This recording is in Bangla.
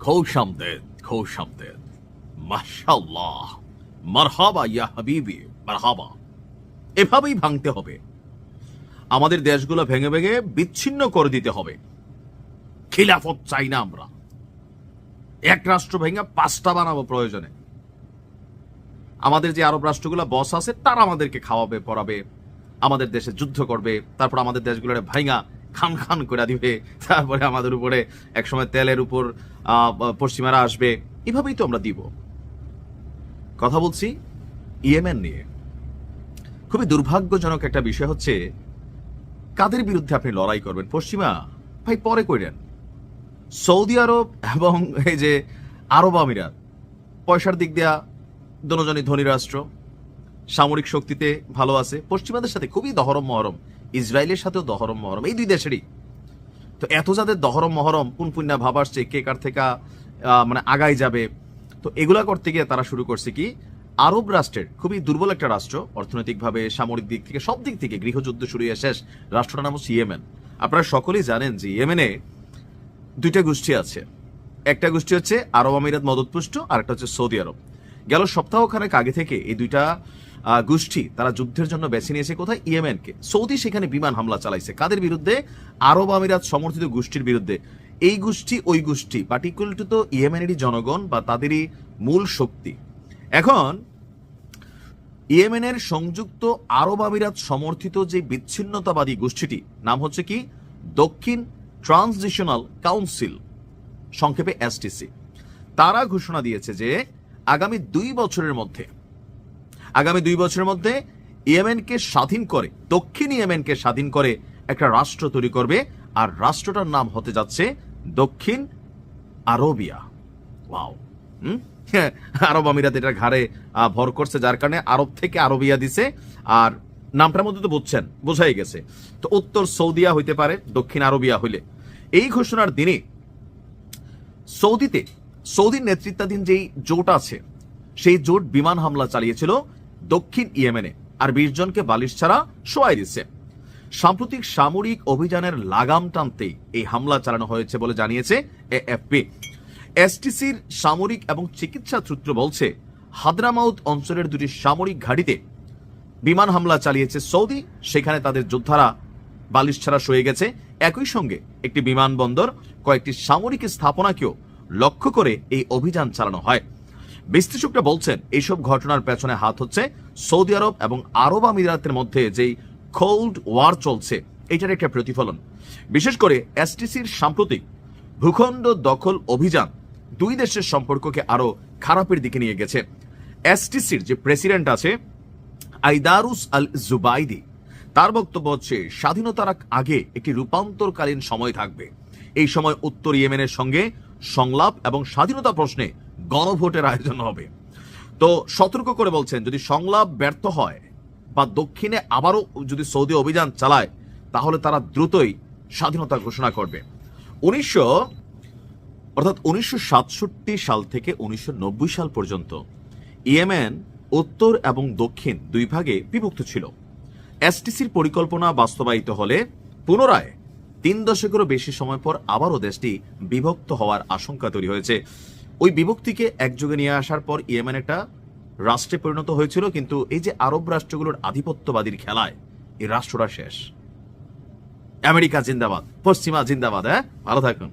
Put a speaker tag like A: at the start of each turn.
A: খোশামদেদ খোশামদেদ মাশাল্লাহ মারহাবা ইয়া হাবিবি মারহাবা এভাবেই ভাঙতে হবে। আমাদের দেশগুলো ভেঙে ভেঙে বিচ্ছিন্ন করে দিতে হবে। খিলাফত চাই না আমরা। এক রাষ্ট্র ভেঙে পাঁচটা বানাবো প্রয়োজনে। আমাদের যে আরব রাষ্ট্রগুলো বস আছে, তারা আমাদেরকে খাওয়াবে, পড়াবে, আমাদের দেশে যুদ্ধ করবে, তারপর আমাদের দেশগুলোর ভাইঙা, খান খান করে দিবে, তারপরে আমাদের উপরে একসময় তেলের উপর পশ্চিমারা আসবে, এভাবেই তো আমরা দিব। কথা বলছি ইয়েমেন নিয়ে। খুবই দুর্ভাগ্যজনক একটা বিষয় হচ্ছে, কাদের বিরুদ্ধে আপনি লড়াই করবেন? পশ্চিমা, ভাই, পরে কইরেন। সৌদি আরব এবং এই যে আরব আমিরাত, পয়সার দিক দেয়া দোনোজনই ধনী রাষ্ট্র, সামরিক শক্তিতে ভালো আছে। পশ্চিমাদের সাথে খুবই দহরম মহরম ইসরায়েলের সাথেও দহরম মহরম এই দুই দেশেরই। তো এত যাদের দহরম মহরম, কোন পুণ্যা ভাব আসছে, কে কার থেকে মানে আগাই যাবে, তো এগুলা করতে গিয়ে তারা শুরু করছে কি, আরব রাষ্ট্রের খুবই দুর্বল একটা রাষ্ট্র, অর্থনৈতিকভাবে, সামরিক দিক থেকে, সব দিক থেকে গৃহযুদ্ধ শুরু হয়ে শেষ রাষ্ট্রটার নাম হচ্ছে ইয়েমেন। আপনারা সকলেই জানেন যে ইয়েমেনে দুইটা গোষ্ঠী আছে। একটা গোষ্ঠী হচ্ছে আরব আমিরাত মদতপুষ্ট আর একটা হচ্ছে সৌদি আরব। গেল সপ্তাহখানেক আগে থেকে এই দুইটা গোষ্ঠী তারা যুদ্ধের জন্য বেছে নিয়েছে কোথায়? ইয়েমেনকে। সৌদি সেখানে বিমান হামলা চালাইছে। কাদের বিরুদ্ধে? আরব আমিরাত সমর্থিত গোষ্ঠীর বিরুদ্ধে। এই গোষ্ঠী, ওই গোষ্ঠী পার্টিকুলার টু তো ইয়েমেনেরই জনগণ বা তাদেরই মূল শক্তি। এখন, ইয়েমেনের সংযুক্ত আরব আমিরাত সমর্থিত যে বিচ্ছিন্নতাবাদী গোষ্ঠীটি, নাম হচ্ছে কি? দক্ষিণ ট্রানজিশনাল কাউন্সিল, সংক্ষেপে এসটিসি তারা ঘোষণা দিয়েছে যে আগামী দুই বছরের মধ্যে, আগামী দুই বছরের মধ্যে ইয়েমেনকে স্বাধীন করে, দক্ষিণ ইয়েমেনকে স্বাধীন করে একটা রাষ্ট্র তৈরি করবে। আর রাষ্ট্রটার নাম হতে যাচ্ছে দক্ষিণ আরবিয়া। ওয়াও। হুম? আরব আমিরাত এটা ঘাড়ে ভর করছে, যার কারণে আরব থেকে আরবিয়া দিছে। আর নামটার মধ্যে তো বুঝছেন, বোঝাই গেছে। তো উত্তর সৌদিয়া হইতে পারে, দক্ষিণ আরবিয়া হইলে। এই ঘোষণার দিনে সৌদিতে সৌদির নেতৃত্বাধীন যেই জোট আছে, সেই জোট বিমান হামলা চালিয়েছিল দক্ষিণ ইয়েমেনে আর বিশ জনকে বালিশ ছাড়া শোয়াই দিচ্ছে। সাম্প্রতিক সামরিক অভিযানের লাগাম টানতেই এই হামলা চালানো হয়েছে বলে জানিয়েছে এএফপি। এসটিসির সামরিক এবং চিকিৎসা সূত্র বলছে, হাদরামাউত অঞ্চলের দুটি সামরিক ঘাঁটিতে বিমান হামলা চালিয়েছে সৌদি, সেখানে তাদের যোদ্ধারা বালিশ ছাড়া সয়ে গেছে। একই সঙ্গে একটি বিমানবন্দর, কয়েকটি সামরিক স্থাপনাকেও লক্ষ্য করে এই অভিযান চালানো হয়। বিশ্লেষকরা বলছেন এইসব ঘটনার পেছনে হাত হচ্ছে সৌদি আরব এবং আরব আমিরাতের মধ্যে যেই কোল্ড ওয়ার চলছে, এটার একটা প্রতিফলন। বিশেষ করে এসটিসির সাম্প্রতিক ভূখণ্ড দখল অভিযান দুই দেশের সম্পর্ককে আরও খারাপের দিকে নিয়ে গেছে। এসটিসির যে প্রেসিডেন্ট আছে, আইদারুস আল জুবাইদি তার বক্তব্য হচ্ছে, স্বাধীনতার আগে একটি রূপান্তরকালীন সময় থাকবে। এই সময় উত্তর ইয়েমেনের সঙ্গে সংলাপ এবং স্বাধীনতা প্রশ্নে গণভোটের আয়োজন হবে। তো সতর্ক করে বলছেন, যদি সংলাপ ব্যর্থ হয় বা দক্ষিণে আবারও যদি সৌদি অভিযান চালায়, তাহলে তারা দ্রুতই স্বাধীনতা ঘোষণা করবে। উনিশশো, অর্থাৎ উনিশশো সাতষট্টি সাল থেকে উনিশশো নব্বই সাল পর্যন্ত ইয়েমেন উত্তর এবং দক্ষিণ দুই ভাগে বিভক্ত ছিল। এসটিসির পরিকল্পনা বাস্তবায়িত হলে পুনরায় তিন দশকেরও বেশি সময় পর আবারও দেশটি বিভক্ত হওয়ার আশঙ্কা তৈরি হয়েছে। ওই বিভক্তিকে একযোগে নিয়ে আসার পর ইয়েমেন একটা রাষ্ট্রে পরিণত হয়েছিল, কিন্তু এই যে আরব রাষ্ট্রগুলোর আধিপত্যবাদীর খেলায় এই রাষ্ট্রটা শেষ। আমেরিকা জিন্দাবাদ, পশ্চিমা জিন্দাবাদ হ্যাঁ? ভালো থাকুন।